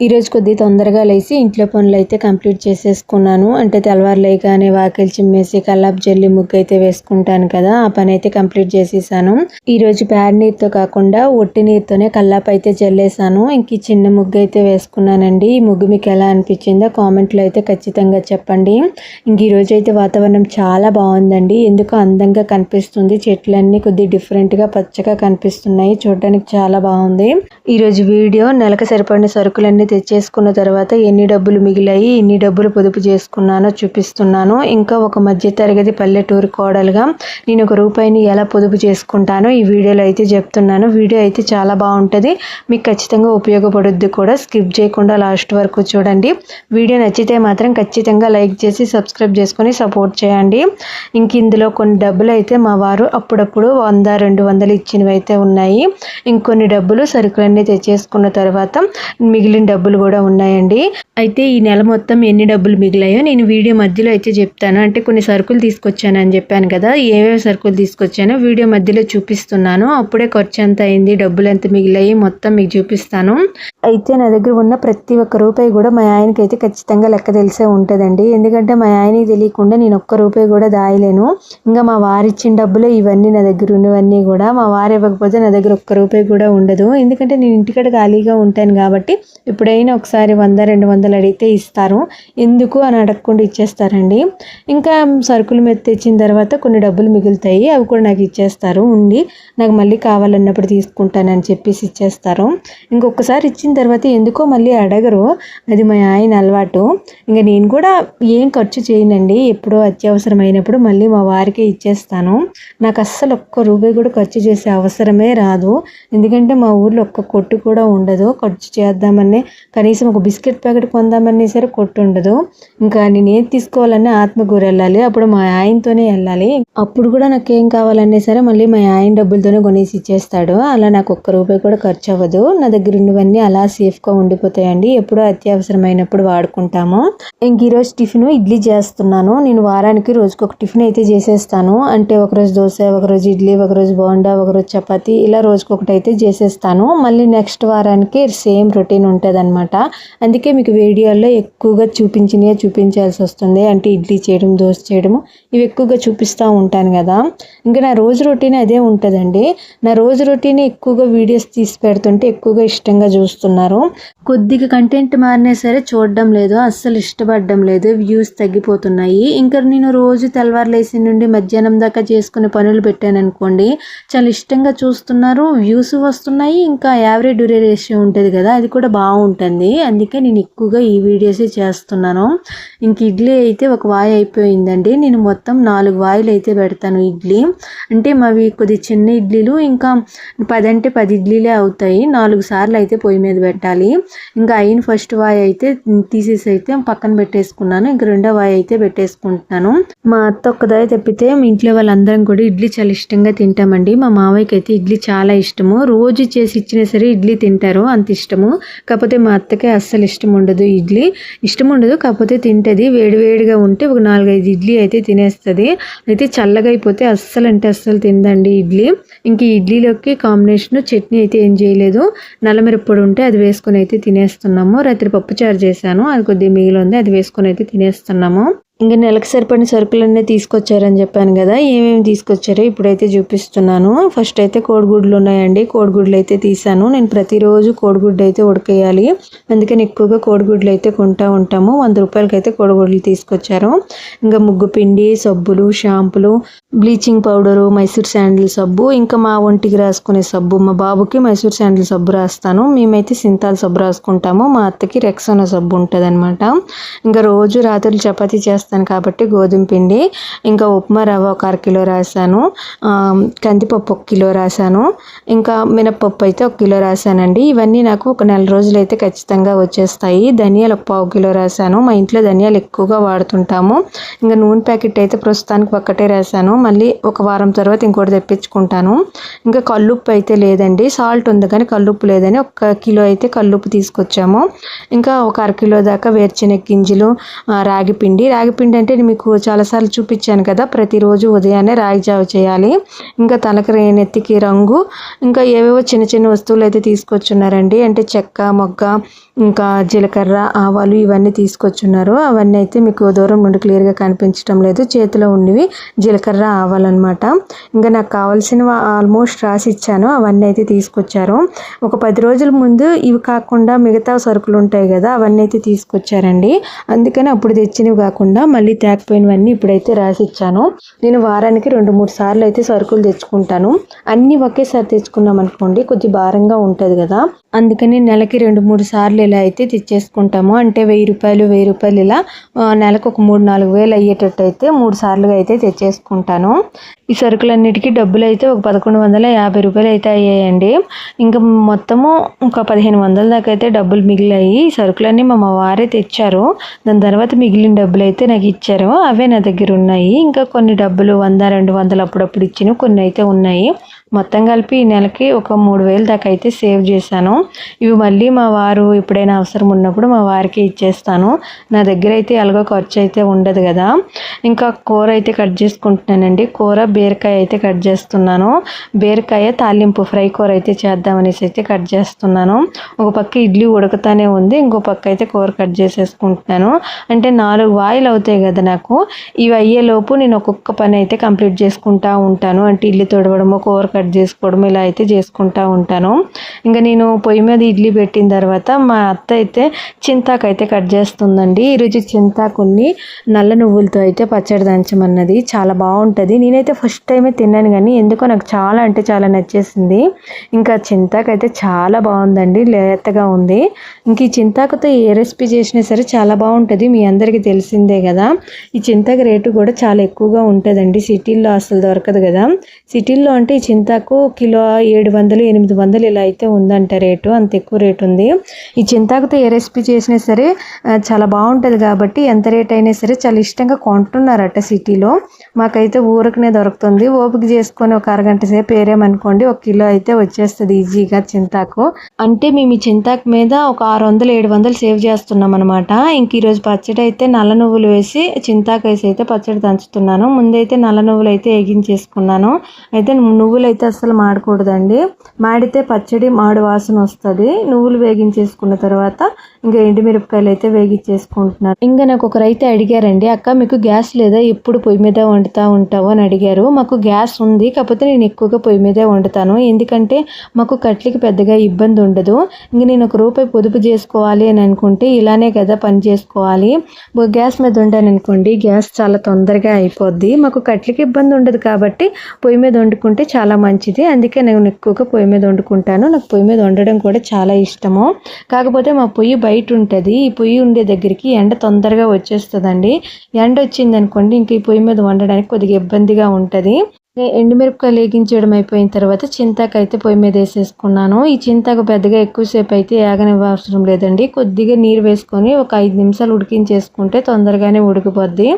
ఈరోజు కొద్దిగా తొందరగా లేచి ఇంట్లో పనులు అయితే కంప్లీట్ చేసేసుకున్నాను. అంటే తెల్లవారు లేగానే వాకిలి చిమ్మేసి కల్లాపు జల్లి ముగ్గు అయితే వేసుకుంటాను కదా ఆ పని అయితే కంప్లీట్ చేసేసాను. ఈరోజు ప్యాడ్ నీరుతో కాకుండా ఒట్టి నీరుతోనే కల్లాపు అయితే జల్లేసాను. ఇంక చిన్న ముగ్గు అయితే వేసుకున్నానండి. ఈ ముగ్గు మీకు ఎలా అనిపించిందో కామెంట్లో అయితే ఖచ్చితంగా చెప్పండి. ఇంక ఈరోజు అయితే వాతావరణం చాలా బాగుందండి. ఎందుకు అందంగా కనిపిస్తుంది. చెట్లన్నీ కొద్దిగా డిఫరెంట్గా పచ్చగా కనిపిస్తున్నాయి. చూడడానికి చాలా బాగుంది. ఈరోజు వీడియో నెలకు సరిపడిన సరుకులన్నీ తెచ్చేసుకున్న తర్వాత ఎన్ని డబ్బులు మిగిలాయి ఎన్ని డబ్బులు పొదుపు చేసుకున్నానో చూపిస్తున్నాను. ఇంకా ఒక మధ్యతరగతి పల్లెటూరు కోడలుగా నేను ఒక రూపాయిని ఎలా పొదుపు చేసుకుంటానో ఈ వీడియోలో అయితే చెప్తున్నాను. వీడియో అయితే చాలా బాగుంటుంది. మీకు ఖచ్చితంగా ఉపయోగపడుద్ది కూడా. స్కిప్ చేయకుండా లాస్ట్ వరకు చూడండి. వీడియో నచ్చితే మాత్రం ఖచ్చితంగా లైక్ చేసి సబ్స్క్రైబ్ చేసుకొని సపోర్ట్ చేయండి. ఇంక ఇందులో కొన్ని డబ్బులు అయితే మా వారు అప్పుడప్పుడు వంద రెండు వందలు ఇచ్చినవి అయితే ఉన్నాయి. ఇంకొన్ని డబ్బులు సరుకులన్నీ తెచ్చేసుకున్న తర్వాత మిగిలిన డబ్బులు కూడా ఉన్నాయండి. అయితే ఈ నెల మొత్తం ఎన్ని డబ్బులు మిగిలాయో నేను వీడియో మధ్యలో అయితే చెప్తాను. అంటే కొన్ని సరుకులు తీసుకొచ్చాను అని చెప్పాను కదా ఏమేమి సరుకులు తీసుకొచ్చానో వీడియో మధ్యలో చూపిస్తున్నాను. అప్పుడే ఖర్చు ఎంత అయింది డబ్బులు ఎంత మిగిలాయి మొత్తం మీకు చూపిస్తాను. అయితే నా దగ్గర ఉన్న ప్రతి ఒక్క రూపాయి కూడా మా ఆయనకి అయితే ఖచ్చితంగా లెక్క తెలిసే ఉంటుందండి. ఎందుకంటే మా ఆయనకి తెలియకుండా నేను ఒక్క రూపాయి కూడా దాయలేను. ఇంకా మా వారు ఇచ్చిన ఇవన్నీ నా దగ్గర ఉన్నవన్నీ కూడా మా వారు ఇవ్వకపోతే నా దగ్గర ఒక్క రూపాయి కూడా ఉండదు. ఎందుకంటే నేను ఇంటికాడ ఖాళీగా ఉంటాను కాబట్టి ఇప్పుడు ఎప్పుడైనా ఒకసారి వంద రెండు వందలు అడిగితే ఇస్తారు. ఎందుకు అని అడగకుండా ఇచ్చేస్తారండి. ఇంకా సరుకులు మీద తెచ్చిన తర్వాత కొన్ని డబ్బులు మిగులుతాయి. అవి కూడా నాకు ఇచ్చేస్తారు. ఉండి నాకు మళ్ళీ కావాలన్నప్పుడు తీసుకుంటానని చెప్పేసి ఇచ్చేస్తారు. ఇంకొకసారి ఇచ్చిన తర్వాత ఎందుకో మళ్ళీ అడగరు. అది మా ఆయన అలవాటు. ఇంకా నేను కూడా ఏం ఖర్చు చేయనండి. ఎప్పుడో అత్యవసరమైనప్పుడు మళ్ళీ మా వారికే ఇచ్చేస్తాను. నాకు అస్సలు ఒక్క రూపాయి కూడా ఖర్చు చేసే అవసరమే రాదు. ఎందుకంటే మా ఊర్లో ఒక్క కొట్టు కూడా ఉండదు. ఖర్చు చేద్దామని కనీసం ఒక బిస్కెట్ ప్యాకెట్ కొందామనే సరే కొట్టు ఉండదు ఇంకా నేను ఏది తీసుకోవాలన్నా ఆత్మకూర వెళ్ళాలి. అప్పుడు మా ఆయనతోనే వెళ్ళాలి. అప్పుడు కూడా నాకు ఏం కావాలన్నా సరే మళ్ళీ మా ఆయన డబ్బులతోనే కొనేసి ఇచ్చేస్తాడు. అలా నాకు ఒక్క రూపాయి కూడా ఖర్చు అవ్వదు. నా దగ్గర ఉన్నవన్నీ అలా సేఫ్గా ఉండిపోతాయండి. ఎప్పుడో అత్యవసరమైనప్పుడు వాడుకుంటాము. ఇంక ఈరోజు టిఫిన్ ఇడ్లీ చేస్తున్నాను. నేను వారానికి రోజుకి ఒక టిఫిన్ అయితే చేసేస్తాను. అంటే ఒకరోజు దోశ ఒకరోజు ఇడ్లీ ఒకరోజు బోండా ఒకరోజు చపాతి ఇలా రోజుకొకటి అయితే చేసేస్తాను. మళ్ళీ నెక్స్ట్ వారానికి సేమ్ రొటీన్ ఉంటుంది అనమాట అందుకే మీకు వీడియోలో ఎక్కువగా చూపించినవి చూపించాల్సి వస్తుంది. అంటే ఇడ్లీ చేయడం దోశ చేయడము ఇవి ఎక్కువగా చూపిస్తూ ఉంటాను కదా. ఇంకా నా రోజు రొటీన్ అదే ఉంటుందండి. నా రోజు రొటీన్ ఎక్కువగా వీడియోస్ తీసి పెడుతుంటే ఎక్కువగా ఇష్టంగా చూస్తున్నారు. కొద్దిగా కంటెంట్ మారినా సరే చూడడం లేదు అస్సలు ఇష్టపడడం లేదు వ్యూస్ తగ్గిపోతున్నాయి. ఇంకా నేను రోజు తెల్లవారులేసి నుండి మధ్యాహ్నం దాకా చేసుకునే పనులు పెట్టాను అనుకోండి చాలా ఇష్టంగా చూస్తున్నారు వ్యూస్ వస్తున్నాయి ఇంకా యావరేజ్ డ్యూరేషన్ ఉంటుంది కదా అది కూడా బాగుంటుంది. ఉంటుంది అందుకే నేను ఎక్కువగా ఈ వీడియోసే చేస్తున్నాను. ఇంక ఇడ్లీ అయితే ఒక వాయి అయిపోయిందండి. నేను మొత్తం నాలుగు వాయిలు అయితే పెడతాను ఇడ్లీ. అంటే మావి కొద్ది చిన్న ఇడ్లీలు ఇంకా పది అంటే పది ఇడ్లీలే అవుతాయి. నాలుగు సార్లు అయితే పొయ్యి మీద పెట్టాలి. ఇంకా అయిన ఫస్ట్ వాయి అయితే తీసేసి అయితే పక్కన పెట్టేసుకున్నాను. ఇంకా రెండో వాయి అయితే పెట్టేసుకుంటున్నాను. మా అత్త ఒక్కదాయి తప్పితే మా ఇంట్లో వాళ్ళందరం కూడా ఇడ్లీ చాలా ఇష్టంగా తింటామండి. మా మావయ్యకి అయితే ఇడ్లీ చాలా ఇష్టము. రోజు చేసి ఇచ్చినా సరే ఇడ్లీ తింటారు. అంత ఇష్టము. కాకపోతే మా అత్తకి అస్సలు ఇష్టం ఉండదు ఇడ్లీ. ఇష్టం ఉండదు కాకపోతే తింటది. వేడివేడిగా ఉంటే ఒక నాలుగైదు ఇడ్లీ అయితే తినేస్తుంది. అయితే చల్లగా అయిపోతే అస్సలు అంటే అస్సలు తిందండి ఇడ్లీ. ఇంక ఇడ్లీలోకి కాంబినేషన్ చట్నీ అయితే ఏం చేయలేదు. నల్లమిరప్పొడి ఉంటే అది వేసుకొని అయితే తినేస్తున్నాము. రాత్రి పప్పుచారు చేశాను. అది కొద్దిగా మిగిలి ఉంది అది వేసుకొని అయితే తినేస్తున్నాము. ఇంకా నెలకు సరిపడిన సరుకులన్నీ తీసుకొచ్చారని చెప్పాను కదా ఏమేమి తీసుకొచ్చారో ఇప్పుడైతే చూపిస్తున్నాను. ఫస్ట్ అయితే కోడిగుడ్లు ఉన్నాయండి. కోడిగుడ్లు అయితే తీసాను నేను ప్రతిరోజు కోడిగుడ్డు అయితే ఉడకేయాలి. అందుకని ఎక్కువగా కోడిగుడ్లు అయితే కొంటా ఉంటాము. వంద రూపాయలకి అయితే కోడిగుడ్లు తీసుకొచ్చారు. ఇంకా ముగ్గు పిండి సబ్బులు షాంపులు బ్లీచింగ్ పౌడరు మైసూర్ శాండిల్ సబ్బు ఇంకా మా ఒంటికి రాసుకునే సబ్బు మా బాబుకి మైసూర్ శాండిల్ సబ్బు రాస్తాను. మేమైతే సింతాల్ సబ్బు రాసుకుంటాము. మా అత్తకి రెక్సోనా సబ్బు ఉంటుంది ఇంకా రోజు రాత్రులు చపాతీ చేస్తాను. చేస్తాను కాబట్టి గోధుమ పిండి ఇంకా ఉప్మా రవ్వ ఒక అరకిలో రాశాను కందిపప్పు ఒక కిలో రాశాను ఇంకా మినప్పప్పు అయితే ఒక కిలో రాశానండి ఇవన్నీ నాకు ఒక నెల రోజులు అయితే ఖచ్చితంగా వచ్చేస్తాయి. ధనియాలు ఒక పావు కిలో రాశాను మా ఇంట్లో ధనియాలు ఎక్కువగా వాడుతుంటాము. ఇంకా నూనె ప్యాకెట్ అయితే ప్రస్తుతానికి ఒక్కటే రాశాను మళ్ళీ ఒక వారం తర్వాత ఇంకోటి తెప్పించుకుంటాను. ఇంకా కల్లుప్పు అయితే లేదండి. సాల్ట్ ఉంది కానీ కల్లుప్పు లేదని ఒక కిలో అయితే కల్లుప్పు తీసుకొచ్చాము. ఇంకా ఒక అర కిలో దాకా వేరుశెనగ గింజలు రాగి పిండి. రాగి పిండి అంటే నేను మీకు చాలాసార్లు చూపించాను కదా ప్రతిరోజు ఉదయాన్నే రాగి జావ చేయాలి. ఇంకా తలకి రే- నెత్తికి రంగు ఇంకా ఏవేవో చిన్న చిన్న వస్తువులు అయితే తీసుకొచ్చున్నారండి. అంటే చెక్క మొగ్గ ఇంకా జీలకర్ర ఆవాలు ఇవన్నీ తీసుకొచ్చున్నారు. అవన్నీ అయితే మీకు దూరం నుండి క్లియర్గా కనిపించడం లేదు. చేతిలో ఉన్నవి జీలకర్ర ఆవాలు అనమాట ఇంకా నాకు కావాల్సినవి ఆల్మోస్ట్ రాసి ఇచ్చాను. అవన్నీ అయితే తీసుకొచ్చారు. ఒక పది రోజుల ముందు ఇవి కాకుండా మిగతా సరుకులు ఉంటాయి కదా అవన్నీ అయితే తీసుకొచ్చారండి. అందుకని అప్పుడు తెచ్చినవి కాకుండా మళ్ళీ తేకపోయినవన్నీ ఇప్పుడైతే రాసి ఇచ్చాను. నేను వారానికి రెండు మూడు సార్లు అయితే సరుకులు తెచ్చుకుంటాను. అన్నీ ఒకేసారి తెచ్చుకున్నాం అనుకోండి కొద్ది భారంగా ఉంటుంది కదా. అందుకని నెలకి రెండు మూడు సార్లు ఇలా అయితే తెచ్చేసుకుంటాము. అంటే వెయ్యి రూపాయలు వెయ్యి రూపాయలు ఇలా నెలకు ఒక మూడు నాలుగు వేలు అయ్యేటట్టు అయితే మూడు సార్లుగా అయితే తెచ్చేసుకుంటాను. ఈ సరుకులన్నిటికీ డబ్బులు అయితే ఒక పదకొండు వందల యాభై రూపాయలు అయితే అయ్యాయండి. ఇంకా మొత్తము ఒక పదిహేను వందల దాకా అయితే డబ్బులు మిగిలాయి. ఈ సరుకులన్నీ మా వారే తెచ్చారు. దాని తర్వాత మిగిలిన డబ్బులు అయితే నాకు ఇచ్చారు. అవే నా దగ్గర ఉన్నాయి. ఇంకా కొన్ని డబ్బులు వంద రెండు వందలు అప్పుడప్పుడు ఇచ్చినవి కొన్ని అయితే ఉన్నాయి. మొత్తం కలిపి ఈ నెలకి ఒక మూడు వేలు దాకా అయితే సేవ్ చేశాను. ఇవి మళ్ళీ మా వారు ఎప్పుడైనా అవసరం ఉన్నప్పుడు మా వారికి ఇచ్చేస్తాను. నా దగ్గర అయితే ఎలాగో ఖర్చు అయితే ఉండదు కదా. ఇంకా కూర అయితే కట్ చేసుకుంటున్నానండి. కూర బీరకాయ అయితే కట్ చేస్తున్నాను. బీరకాయ తాలింపు ఫ్రై కూర అయితే చేద్దామనేసి అయితే కట్ చేస్తున్నాను. ఒక పక్క ఇడ్లీ ఉడకతానే ఉంది. ఇంకో పక్క అయితే కూర కట్ చేసేసుకుంటున్నాను. అంటే నాలుగు వాయిలు అవుతాయి కదా నాకు. ఇవి అయ్యేలోపు నేను ఒక్కొక్క పని అయితే కంప్లీట్ చేసుకుంటా ఉంటాను. అంటే ఇల్లు తొడవడము కూర కట్ చేసుకోవడం ఇలా అయితే చేసుకుంటూ ఉంటాను. ఇంకా నేను పొయ్యి మీద ఇడ్లీ పెట్టిన తర్వాత మా అత్త అయితే చింతాకు అయితే కట్ చేస్తుందండి. ఈరోజు చింతాకుని నల్ల నువ్వులతో అయితే పచ్చడి దంచమన్నది. చాలా బాగుంటుంది. నేనైతే ఫస్ట్ టైమే తిన్నాను కానీ ఎందుకో నాకు చాలా అంటే చాలా నచ్చేసింది. ఇంకా చింతాకు అయితే చాలా బాగుందండి. లేతగా ఉంది. ఇంక ఈ చింతాకుతో ఏ రెసిపీ చేసినా సరే చాలా బాగుంటుంది. మీ అందరికీ తెలిసిందే కదా. ఈ చింతాకు రేటు కూడా చాలా ఎక్కువగా ఉంటుందండి. సిటీల్లో అసలు దొరకదు కదా. సిటీల్లో అంటే ఈ చింతాకు కిలో ఏడు వందలు ఎనిమిది వందలు ఇలా అయితే ఉందంట రేటు. అంత ఎక్కువ రేటు ఉంది. ఈ చింతాకుతో ఏ రెసిపీ చేసినా సరే చాలా బాగుంటుంది కాబట్టి ఎంత రేట్ అయినా సరే చాలా ఇష్టంగా కొంటున్నారట సిటీలో. మాకైతే ఊరకనే దొరుకుతుంది. ఓపిక చేసుకొని ఒక అరగంట సేపు వేరేమనుకోండి ఒక కిలో అయితే వచ్చేస్తుంది ఈజీగా చింతాకు. అంటే మేము ఈ చింతాకు మీద ఒక ఆరు వందలు ఏడు వందలు సేవ్ చేస్తున్నాం అనమాట ఇంక ఈరోజు పచ్చడి అయితే నల్ల నువ్వులు వేసి చింతాకు వేసి అయితే పచ్చడి దంచుతున్నాను. ముందైతే నల్ల నువ్వులు అయితే వేగించేసుకున్నాను. అయితే నువ్వులు అయితే అసలు మాడకూడదండి. మాడితే పచ్చడి మాడు వాసన వస్తుంది. నువ్వులు వేగించేసుకున్న తర్వాత ఇంకా ఎండుమిరపకాయలు అయితే వేగించేసుకుంటున్నాను ఇంకా నాకు ఒకరు అయితే అడిగారండి అక్క మీకు గ్యాస్ లేదా? ఎప్పుడు పొయ్యి మీద వండుతూ ఉంటావు? అని అడిగారు. మాకు గ్యాస్ ఉంది కాకపోతే నేను ఎక్కువగా పొయ్యి మీదే వండుతాను. ఎందుకంటే మాకు కట్లకి పెద్దగా ఇబ్బంది ఉండదు. ఇంక నేను ఒక రూపాయి పొదుపు చేసుకోవాలి అని అనుకుంటే ఇలానే కదా పని చేసుకోవాలి. గ్యాస్ మీద వండాను అనుకోండి గ్యాస్ చాలా తొందరగా అయిపోద్ది. మాకు కట్లకి ఇబ్బంది ఉండదు కాబట్టి పొయ్యి మీద వండుకుంటే చాలా మంచిది. అందుకే నేను ఎక్కువగా పొయ్యి మీద వండుకుంటాను. నాకు పొయ్యి మీద వండడం కూడా చాలా ఇష్టము. కాకపోతే మా పొయ్యి బయట ఉంటుంది. ఈ పొయ్యి ఉండే దగ్గరికి ఎండ తొందరగా వచ్చేస్తుందండి. ఎండ వచ్చింది అనుకోండి ఇంక ఈ పొయ్యి మీద వండడానికి కొద్దిగా ఇబ్బందిగా ఉంటుంది. ఎండుమిరపకాయలు వేగించడం అయిపోయిన తర్వాత చింతాకు అయితే పొయ్యి మీద వేసేసుకున్నాను. ఈ చింతాకు పెద్దగా ఎక్కువసేపు అయితే ఏగనివ్వవసరం లేదండి. కొద్దిగా నీరు వేసుకొని ఒక ఐదు నిమిషాలు ఉడికించేసుకుంటే తొందరగానే ఉడికిపోద్ది.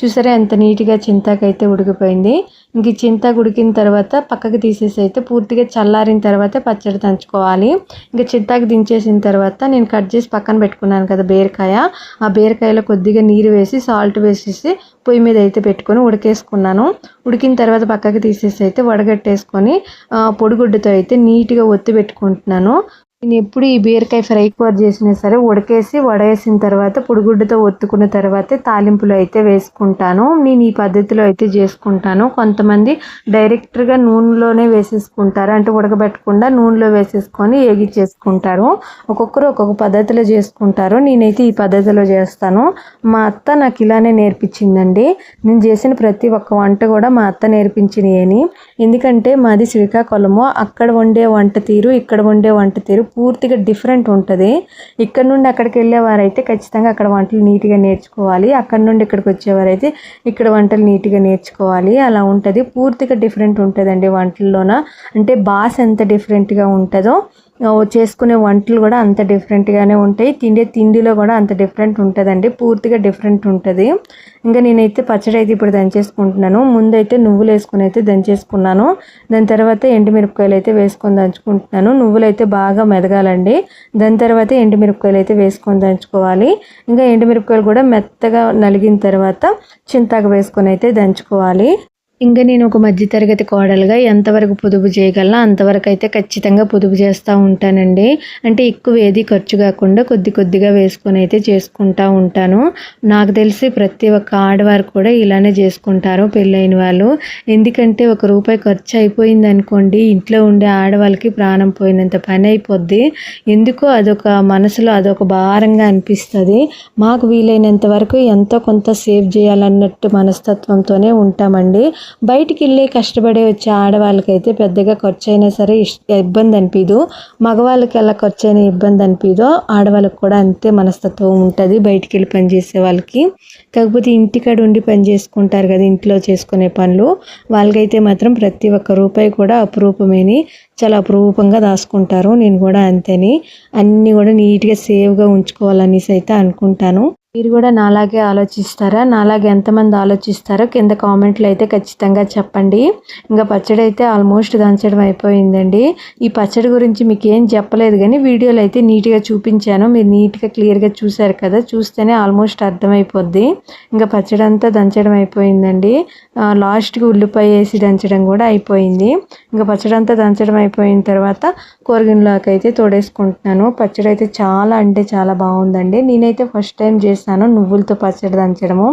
చూసారా ఎంత నీట్గా చింతాకు అయితే ఉడికిపోయింది. ఇంక చింతాకు ఉడికిన తర్వాత పక్కకి తీసేసి అయితే పూర్తిగా చల్లారిన తర్వాత పచ్చడి దంచుకోవాలి. ఇంకా చింతాకు దించేసిన తర్వాత నేను కట్ చేసి పక్కన పెట్టుకున్నాను కదా బీరకాయ. ఆ బీరకాయలో కొద్దిగా నీరు వేసి సాల్ట్ వేసేసి పొయ్యి మీద అయితే పెట్టుకొని ఉడికేసుకున్నాను. ఉడికిన తర్వాత పక్కకి తీసేసి అయితే వడగట్టేసుకొని పొడిగుడ్డతో అయితే నీట్గా ఒత్తి పెట్టుకుంటున్నాను. నేను ఎప్పుడు ఈ బీరకాయ ఫ్రై కూర చేసినా సరే ఉడకేసి వడేసిన తర్వాత పొడిగుడ్డతో ఒత్తుకున్న తర్వాత తాలింపులు అయితే వేసుకుంటాను. నేను ఈ పద్ధతిలో అయితే చేసుకుంటాను. కొంతమంది డైరెక్ట్గా నూనెలోనే వేసేసుకుంటారు. అంటే ఉడకబెట్టకుండా నూనెలో వేసేసుకొని ఏగిచ్చేసుకుంటారు. ఒక్కొక్కరు ఒక్కొక్క పద్ధతిలో చేసుకుంటారు. నేనైతే ఈ పద్ధతిలో చేస్తాను. మా అత్త నాకు ఇలానే నేర్పించిందండి. నేను చేసిన ప్రతి ఒక్క వంట కూడా మా అత్త నేర్పించినయని. ఎందుకంటే మాది శ్రీకాకుళము. అక్కడ వండే వంట తీరు ఇక్కడ వండే వంట తీరు పూర్తిగా డిఫరెంట్ ఉంటుంది. ఇక్కడ నుండి అక్కడికి వెళ్ళేవారైతే ఖచ్చితంగా అక్కడ వంటలు నీట్గా నేర్చుకోవాలి. అక్కడ నుండి ఇక్కడికి వచ్చేవారైతే ఇక్కడ వంటలు నీట్గా నేర్చుకోవాలి. అలా ఉంటుంది. పూర్తిగా డిఫరెంట్ ఉంటుందండి వంటల్లోన. అంటే బాస్ ఎంత డిఫరెంట్గా ఉంటుందో చేసుకునే వంటలు కూడా అంత డిఫరెంట్గానే ఉంటాయి. తిండే తిండిలో కూడా అంత డిఫరెంట్ ఉంటుందండి. పూర్తిగా డిఫరెంట్ ఉంటుంది. ఇంకా నేనైతే పచ్చడి అయితే ఇప్పుడు దంచేసుకుంటున్నాను. ముందైతే నువ్వులు వేసుకుని అయితే దంచేసుకున్నాను. దాని తర్వాత ఎండుమిరపకాయలు అయితే వేసుకొని దంచుకుంటున్నాను. నువ్వులు అయితే బాగా మెదగాలండి. దాని తర్వాత ఎండుమిరపకాయలు అయితే వేసుకొని దంచుకోవాలి. ఇంకా ఎండుమిరపకాయలు కూడా మెత్తగా నలిగిన తర్వాత చింతాకు వేసుకొని అయితే దంచుకోవాలి. ఇంకా నేను ఒక మధ్యతరగతి కోడలుగా ఎంతవరకు పొదుపు చేయగలనో అంతవరకు అయితే ఖచ్చితంగా పొదుపు చేస్తూ ఉంటానండి. అంటే ఎక్కువ ఏది ఖర్చు కాకుండా కొద్ది కొద్దిగా వేసుకొని అయితే చేసుకుంటూ ఉంటాను. నాకు తెలిసి ప్రతి ఒక్క ఆడవారు కూడా ఇలానే చేసుకుంటారు పెళ్ళైన వాళ్ళు. ఎందుకంటే ఒక రూపాయి ఖర్చు అయిపోయింది అనుకోండి ఇంట్లో ఉండే ఆడవాళ్ళకి ప్రాణం పోయినంత పని అయిపోద్ది. ఎందుకో అదొక మనసులో అదొక భారంగా అనిపిస్తుంది. మాకు వీలైనంత వరకు ఎంతో కొంత సేవ్ చేయాలన్నట్టు మనస్తత్వంతోనే ఉంటామండి. బయటికి వెళ్ళి కష్టపడే వచ్చే ఆడవాళ్ళకైతే పెద్దగా ఖర్చు అయినా సరే ఇష్- ఇబ్బంది అనిపించదు మగవాళ్ళకి ఎలా ఖర్చు అయినా ఇబ్బంది అనిపించదో ఆడవాళ్ళకి కూడా అంతే మనస్తత్వం ఉంటుంది బయటికి వెళ్ళి పని చేసే వాళ్ళకి. కాకపోతే ఇంటికాడ ఉండి పని చేసుకుంటారు కదా ఇంట్లో చేసుకునే పనులు. వాళ్ళకైతే మాత్రం ప్రతి ఒక్క రూపాయి కూడా అపురూపమేని చాలా అపురూపంగా దాచుకుంటారు. నేను కూడా అంతేని. అన్నీ కూడా నీట్గా సేవ్గా ఉంచుకోవాలనేసి అయితే అనుకుంటాను. మీరు కూడా నాలాగే ఆలోచిస్తారా? నాలాగే ఎంతమంది ఆలోచిస్తారో కింద కామెంట్లు అయితే ఖచ్చితంగా చెప్పండి. ఇంకా పచ్చడి అయితే ఆల్మోస్ట్ దంచడం అయిపోయిందండి. ఈ పచ్చడి గురించి మీకు ఏం చెప్పలేదు కానీ వీడియోలో అయితే నీట్గా చూపించాను. మీరు నీట్గా క్లియర్గా చూశారు కదా? చూస్తేనే ఆల్మోస్ట్ అర్థమైపోద్ది. ఇంకా పచ్చడి అంతా దంచడం అయిపోయిందండి. లాస్ట్కి ఉల్లిపాయ వేసి దంచడం కూడా అయిపోయింది. ఇంకా పచ్చడి అంతా దంచడం అయిపోయిన తర్వాత కూరగిన్నెలోకి తోడేసుకుంటున్నాను. పచ్చడి అయితే చాలా అంటే చాలా బాగుందండి. నేనైతే ఫస్ట్ టైం చేశాను. నువ్వులతో పచ్చడి దంచడము.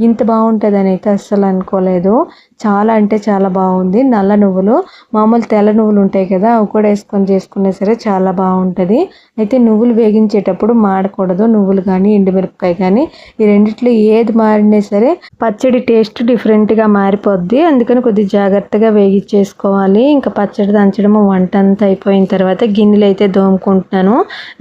ఇంత బాగుంటుందని అయితే అస్సలు అనుకోలేదు. చాలా అంటే చాలా బాగుంది. నల్ల నువ్వులు. మామూలు తెల్ల నువ్వులు ఉంటాయి కదా అవి కూడా వేసుకొని చేసుకున్నా సరే చాలా బాగుంటుంది. అయితే నువ్వులు వేగించేటప్పుడు మాడకూడదు. నువ్వులు కానీ ఎండుమిరపకాయ కానీ ఈ రెండిట్లో ఏది మారినా సరే పచ్చడి టేస్ట్ డిఫరెంట్గా మారిపోద్ది. అందుకని కొద్దిగా జాగ్రత్తగా వేగించేసుకోవాలి ఇంకా పచ్చడి దంచడము వంట అంతా అయిపోయిన తర్వాత గిన్నెలు అయితే దోముకుంటున్నాను.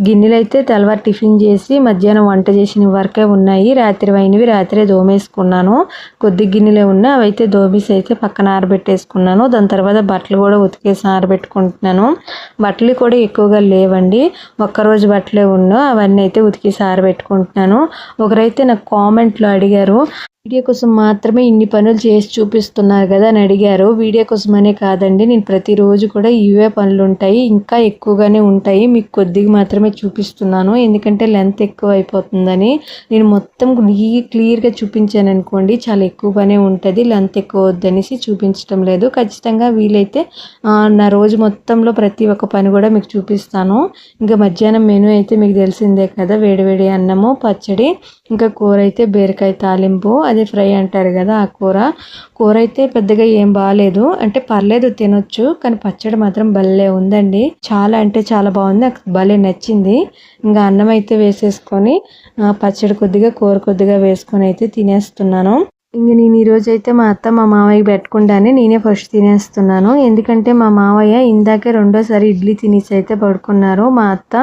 గిన్నెలు అయితే తెల్లవారు టిఫిన్ చేసి మధ్యాహ్నం వంట చేసిన వరకే ఉన్నాయి. రాత్రి అయినవి రాత్రే దోమేసుకున్నాను. కొద్ది గిన్నెలే ఉన్నా అవి అయితే దోమేసి అయితే పక్కన ఆరబెట్టేసుకున్నాను. దాని తర్వాత బట్టలు కూడా ఉతికేసి ఆరబెట్టుకుంటున్నాను. బట్టలు కూడా ఎక్కువగా లేవండి. ఒక్కరోజు బట్టలే ఉన్నా అవన్నీ అయితే ఉతికేసి ఆరబెట్టుకుంటున్నాను. ఒకరైతే నాకు కామెంట్లో అడిగారు వీడియో కోసం మాత్రమే ఇన్ని పనులు చేసి చూపిస్తున్నారు కదా అని అడిగారు. వీడియో కోసమనే కాదండి నేను ప్రతిరోజు కూడా ఇవే పనులు ఉంటాయి ఇంకా ఎక్కువగానే ఉంటాయి. మీకు కొద్దిగా మాత్రమే చూపిస్తున్నాను ఎందుకంటే లెంత్ ఎక్కువ అయిపోతుందని. నేను మొత్తం నీ క్లియర్గా చూపించాను అనుకోండి చాలా ఎక్కువ ఉంటుంది లెంత్ ఎక్కువ వద్దనేసి చూపించడం లేదు. ఖచ్చితంగా వీలైతే నా రోజు మొత్తంలో ప్రతి ఒక్క పని కూడా మీకు చూపిస్తాను. ఇంకా మధ్యాహ్నం మెనూ అయితే మీకు తెలిసిందే కదా వేడివేడి అన్నము పచ్చడి ఇంకా కూర అయితే బీరకాయ తాలింపు అది ఫ్రై అంటారు కదా ఆ కూర. కూర అయితే పెద్దగా ఏం బాగాలేదు అంటే పర్లేదు తినొచ్చు కానీ పచ్చడి మాత్రం భలే ఉందండి. చాలా అంటే చాలా బాగుంది. నాకు భలే నచ్చింది. ఇంకా అన్నం అయితే వేసేసుకొని పచ్చడి కొద్దిగా కూర కొద్దిగా వేసుకొని అయితే తినేస్తున్నాను. ఇంక నేను ఈరోజు అయితే మా అత్త మా మావయ్య పెట్టకుండానే నేనే ఫస్ట్ తినేస్తున్నాను. ఎందుకంటే మా మావయ్య ఇందాకే రెండోసారి ఇడ్లీ తినేసి అయితే పడుకున్నారు. మా అత్త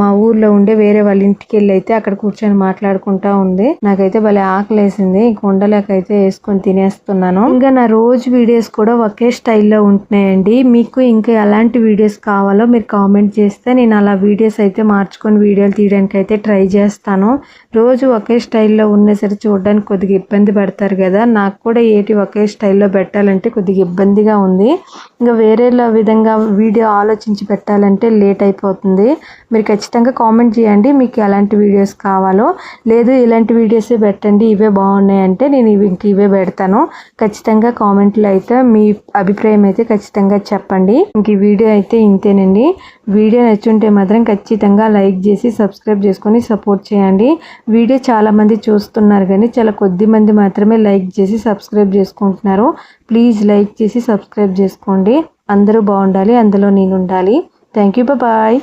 మా ఊర్లో ఉండే వేరే వాళ్ళ ఇంటికి వెళ్ళి అయితే అక్కడ కూర్చొని మాట్లాడుకుంటా ఉంది. నాకైతే భలే ఆకలేసింది. ఇంక ఉండలేకైతే వేసుకొని తినేస్తున్నాను. ఇంకా నా రోజు వీడియోస్ కూడా ఒకే స్టైల్లో ఉంటున్నాయండి. మీకు ఇంకా ఎలాంటి వీడియోస్ కావాలో మీరు కామెంట్ చేస్తే నేను అలా వీడియోస్ అయితే మార్చుకొని వీడియోలు తీయడానికి అయితే ట్రై చేస్తాను. రోజు ఒకే స్టైల్లో ఉన్నా సరే చూడడానికి కొద్దిగా ఇబ్బంది పెడతారు కదా నాకు కూడా ఏటి ఒకే స్టైల్లో పెట్టాలంటే కొద్దిగా ఇబ్బందిగా ఉంది. ఇంకా వేరే విధంగా వీడియో ఆలోచించి పెట్టాలంటే లేట్ అయిపోతుంది. మీరు ఖచ్చితంగా కామెంట్ చేయండి మీకు ఎలాంటి వీడియోస్ కావాలో. లేదు ఇలాంటి వీడియోసే పెట్టండి ఇవే బాగున్నాయి అంటే నేను ఇవి ఇంక ఇవే పెడతాను. ఖచ్చితంగా కామెంట్లో అయితే మీ అభిప్రాయం అయితే ఖచ్చితంగా చెప్పండి. ఇంక ఈ వీడియో అయితే ఇంతేనండి. వీడియో నచ్చుంటే మాత్రం ఖచ్చితంగా లైక్ చేసి సబ్స్క్రైబ్ చేసుకొని సపోర్ట్ చేయండి. వీడియో చాలామంది చూస్తున్నారు కానీ చాలా కొద్ది మంది మాత్రమే లైక్ చేసి సబ్స్క్రైబ్ చేసుకుంటున్నారు. ప్లీజ్ లైక్ చేసి సబ్స్క్రైబ్ చేసుకోండి. అందరూ బాగుండాలి. అందులో నేను ఉండాలి థ్యాంక్ యూ బాయ్.